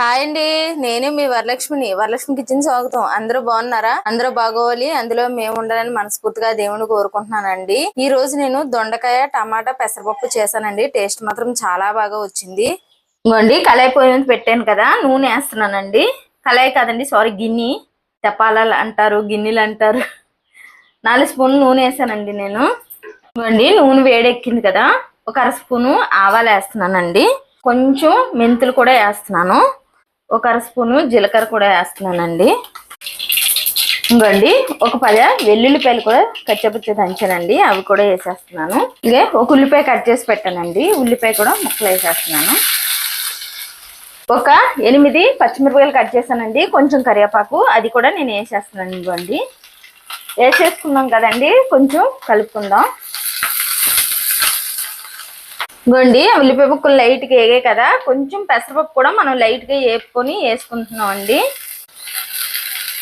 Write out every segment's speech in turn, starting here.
Hi అండి. నేను మీ వరలక్ష్మిని. Varalakshmi kitchen స్వాగతం. అందరూ బాగున్నారా? అందరూ బాగోవాలి. అందులో మేము ఉండాలని మనస్ఫూర్తిగా దేవుని కోరుకుంటున్నానండి. ఈ రోజు నేను దొండకాయ టమాటా పెసరపప్పు చేశానండి. టేస్ట్ మాత్రం చాలా బాగా వచ్చింది. ఇంకోండి కళాయి పొయ్యి మీద పెట్టాను కదా నూనె వేస్తున్నానండి. కళాయి కాదండి సారీ గిన్నె. చపాలాలు అంటారు గిన్నెలు అంటారు. నాలుగు స్పూన్లు నూనె వేసానండి నేను. ఇంకోండి నూనె వేడెక్కింది కదా. ఒక అర స్పూను ఆవాలు వేస్తున్నానండి. కొంచెం మెంతులు కూడా వేస్తున్నాను. ఒక అర స్పూను జీలకర్ర కూడా వేస్తున్నానండి. ఇంకోండి ఒక పది వెల్లుల్లిపాయలు కూడా కచ్చపచ్చ దంచానండి. అవి కూడా వేసేస్తున్నాను. ఇదే ఒక ఉల్లిపాయ కట్ చేసి పెట్టానండి. ఉల్లిపాయ కూడా ముక్కలు వేసేస్తున్నాను. ఒక ఎనిమిది పచ్చిమిరపకాయలు కట్ చేశానండి. కొంచెం కరివేపాకు అది కూడా నేను వేసేస్తున్నాను ఇవ్వండి వేసేసుకున్నాం కదండి. కొంచెం కలుపుకుందాం. ఇవ్వండి ఉల్లిపాయ ముక్కలు లైట్గా వేగాయి కదా. కొంచెం పెసరపప్పు కూడా మనం లైట్గా వేపుకొని వేసుకుంటున్నాం అండి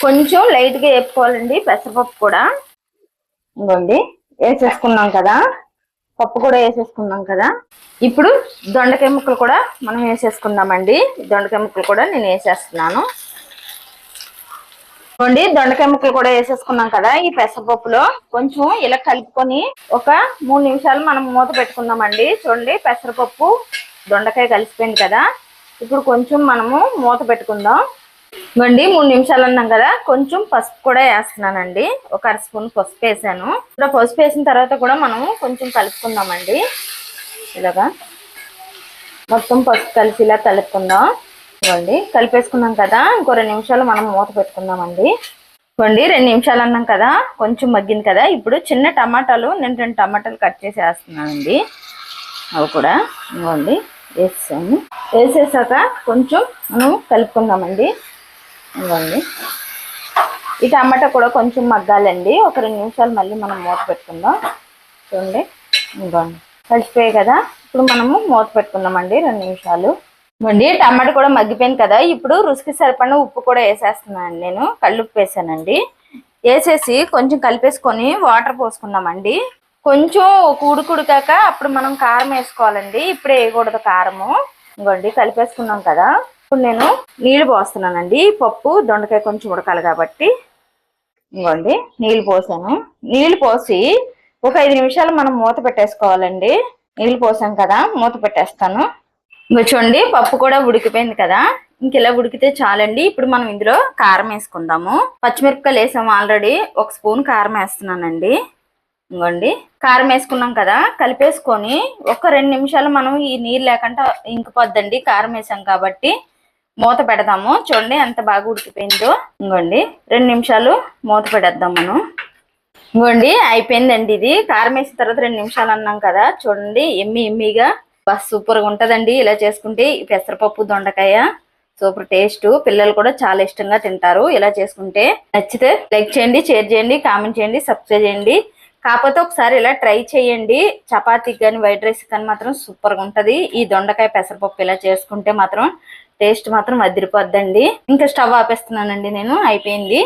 కొంచెం లైట్గా వేపుకోవాలండి పెసరపప్పు కూడా. ఇవ్వండి వేసేసుకున్నాం కదా. పప్పు కూడా వేసేసుకున్నాం కదా. ఇప్పుడు దొండకాయ ముక్కలు కూడా మనం వేసేసుకుందామండి. దొండకాయ ముక్కలు కూడా నేను వేసేస్తున్నాను. చూడండి దొండకాయ ముక్కలు కూడా వేసేసుకున్నాం కదా ఈ పెసరపప్పులో. కొంచెం ఇలా కలుపుకొని ఒక మూడు నిమిషాలు మనం మూత పెట్టుకుందామండి. చూడండి పెసరపప్పు దొండకాయ కలిసిపోయింది కదా. ఇప్పుడు కొంచెం మనము మూత పెట్టుకుందాం. ఇవ్వండి మూడు నిమిషాలు అన్నాం కదా. కొంచెం పసుపు కూడా వేస్తున్నానండి. ఒక అర స్పూన్ పసుపు వేసాను. ఇప్పుడు పసుపు వేసిన తర్వాత కూడా మనం కొంచెం కలుపుకుందామండి. ఇలాగా. మొత్తం పసుపు కలిసి ఇలా కలుపుకుందాం. ఇవ్వండి కలిపేసుకున్నాం కదా. ఇంకో రెండు నిమిషాలు మనం మూత పెట్టుకుందామండి. ఇవ్వండి రెండు నిమిషాలు అన్నాం కదా. కొంచెం మగ్గింది కదా. ఇప్పుడు చిన్న టమాటాలు నేను రెండు టమాటాలు కట్ చేసి వేస్తున్నానండి అవి కూడా ఇవ్వండి వేసాను వేసేసాక కొంచెం మనం కలుపుకుందామండి. ఇవ్వండి ఈ టమాటా కూడా కొంచెం మగ్గాలండి. ఒక రెండు నిమిషాలు మళ్ళీ మనం మూత పెట్టుకుందాం. చూడండి ఇవ్వండి కలిసిపోయాయి కదా. ఇప్పుడు మనము మూత పెట్టుకుందామండి రెండు నిమిషాలు. ఇవ్వండి. టమాటా కూడా మగ్గిపోయింది కదా. ఇప్పుడు రుచికి సరిపడిన ఉప్పు కూడా వేసేస్తున్నాను నేను. కళ్ళుప్పు వేసానండి. వేసేసి కొంచెం కలిపేసుకొని వాటర్ పోసుకున్నామండి కొంచెం ఒక ఉడుకుడికాక అప్పుడు మనం కారం వేసుకోవాలండి. ఇప్పుడు వేయకూడదు కారము. ఇంకోండి కలిపేసుకున్నాం కదా. ఇప్పుడు నేను నీళ్ళు పోస్తున్నానండి. పప్పు దొండకాయ కొంచెం ఉడకాలి కాబట్టి. ఇంకోండి నీళ్ళు పోసాను. నీళ్ళు పోసి ఒక ఐదు నిమిషాలు మనం మూత పెట్టేసుకోవాలండి. నీళ్ళు పోసాం కదా మూత పెట్టేస్తాను. ఇంకా చూడండి పప్పు కూడా ఉడికిపోయింది కదా. ఇంక ఇలా ఉడికితే చాలండి. ఇప్పుడు మనం ఇందులో కారం వేసుకుందాము. పచ్చిమిరపకాయలు వేసాము ఆల్రెడీ. ఒక స్పూన్ కారం వేస్తున్నానండి. ఇంకోండి కారం వేసుకున్నాం కదా. కలిపేసుకొని ఒక రెండు నిమిషాలు మనం ఈ నీరు లేకుండా ఇంకిపోద్దండి. కారం వేసాం కాబట్టి మూత పెడదాము. చూడండి ఎంత బాగా ఉడికిపోయిందో. ఇంకోండి రెండు నిమిషాలు మూత పెడేద్దాం మనం. ఇంకోండి అయిపోయిందండి ఇది. కారం వేసిన తర్వాత రెండు నిమిషాలు అన్నాం కదా. చూడండి ఎమ్మి ఎమ్మిగా బస్ సూపర్గా ఉంటుందండి. ఇలా చేసుకుంటే ఈ పెసరపప్పు దొండకాయ సూపర్ టేస్ట్. పిల్లలు కూడా చాలా ఇష్టంగా తింటారు. ఇలా చేసుకుంటే నచ్చితే లైక్ చేయండి షేర్ చేయండి కామెంట్ చేయండి సబ్స్క్రైబ్ చేయండి. కాకపోతే ఒకసారి ఇలా ట్రై చేయండి. చపాతీకి కానీ వైట్ రైస్ కానీ మాత్రం సూపర్గా ఉంటుంది. ఈ దొండకాయ పెసరపప్పు ఇలా చేసుకుంటే మాత్రం టేస్ట్ మాత్రం అదిరిపోద్దండి. ఇంకా స్టవ్ ఆపేస్తున్నానండి నేను. అయిపోయింది.